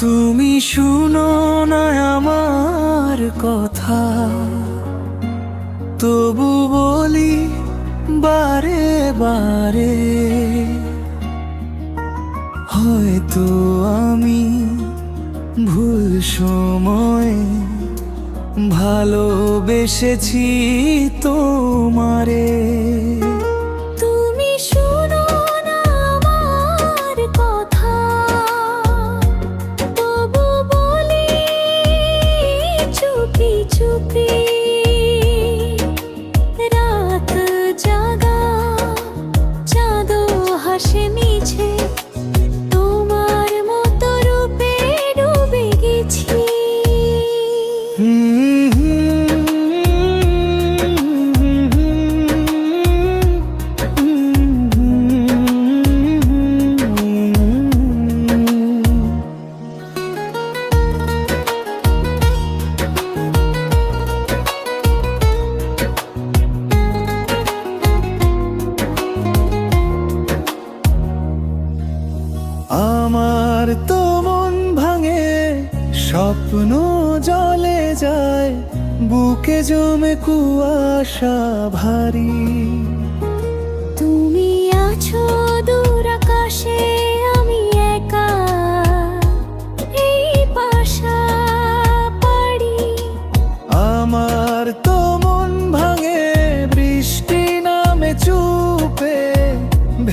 তুমি শুনো না আমার কথা। তবু বলি বারে বারে, হয়তো আমি ভুল সময় ভালোবেসেছি তোমারে। আমার তো মন ভাঙে স্বপ্ন জলে যায় বুকে জমে কুয়াশা ভারী। তুমি আছো দূর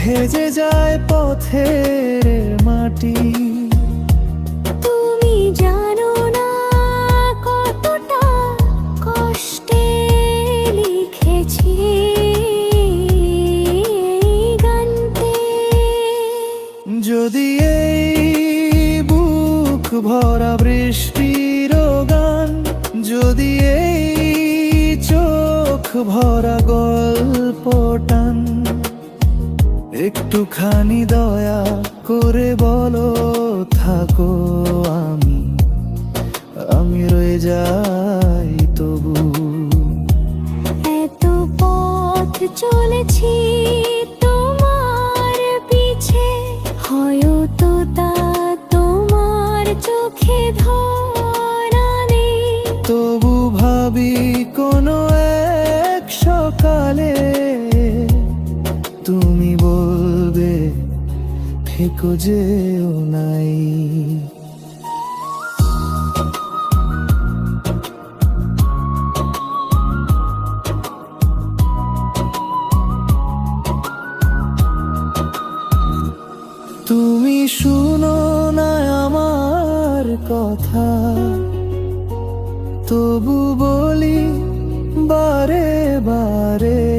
ভেজে যায় পথের মাটি। তুমি জানো না কতটা কষ্টে লিখেছি যদি এই বুক ভরা বৃষ্টির গান যদি এই চোখ ভরা গল্প টান একটুখানি দয়া করে বলো থাকো আমি। আমি রয়ে যাই তবু। এত পথ চলেছি তোমার পিছে হয়তো তা তোমার চোখে ধরা নেই। তবু ভাবি কোনো এক সকালে থেকো যেও নাই। তুমি শুনো না আমার কথা তবু বলি বারে বারে।